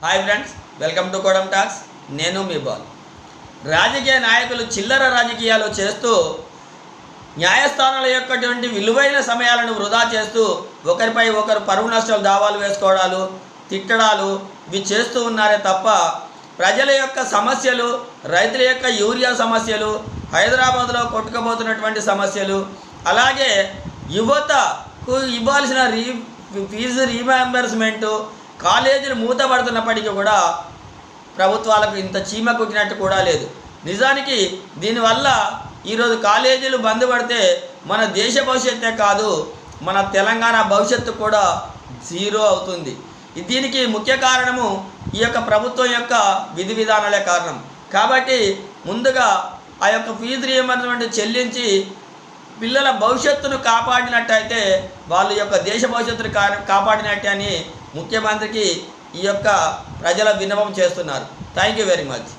Hi friends welcome to Kodam talks. నేను మీ ball. రాజకీయ నాయకులు చిల్లర రాజకీయాలు చేస్తూ న్యాయస్థానాల యొక్కటువంటి విలువైన సమయాలను వృధా చేస్తూ ఒకరిపై ఒకరు పరువు నష్టాలు దావాలు వేసుకోవడాలు తిట్టడాలు ఇవి చేస్తూ ఉన్నారే తప్ప ప్రజల యొక్క సమస్యలు రైతుల యొక్క యూరియా సమస్యలు హైదరాబాద్లో కొట్టుకుపోతున్నటువంటి సమస్యలు అలాగే యువతకు ఇవ్వాల్సిన రీ ఫీజు రీమెంబర్స్మెంటు కాలేజీలు మూతబడుతున్నప్పటికీ కూడా ప్రభుత్వాలకు ఇంత చీమ కుట్టినట్టు కూడా లేదు. నిజానికి దీనివల్ల ఈరోజు కాలేజీలు బంద్ పడితే మన దేశ భవిష్యత్తే కాదు మన తెలంగాణ భవిష్యత్తు కూడా జీరో అవుతుంది. దీనికి ముఖ్య కారణము ఈ యొక్క ప్రభుత్వం యొక్క విధి విధానాలే కారణం. కాబట్టి ముందుగా ఆ యొక్క ఫీజు రియంబర్స్మెంట్ చెల్లించి పిల్లల భవిష్యత్తును కాపాడినట్టయితే వాళ్ళ యొక్క దేశ భవిష్యత్తును కా కాపాడినట్టే అని ముఖ్యమంత్రికి ఈ యొక్క ప్రజల విన్నపం చేస్తున్నారు. Thank you very much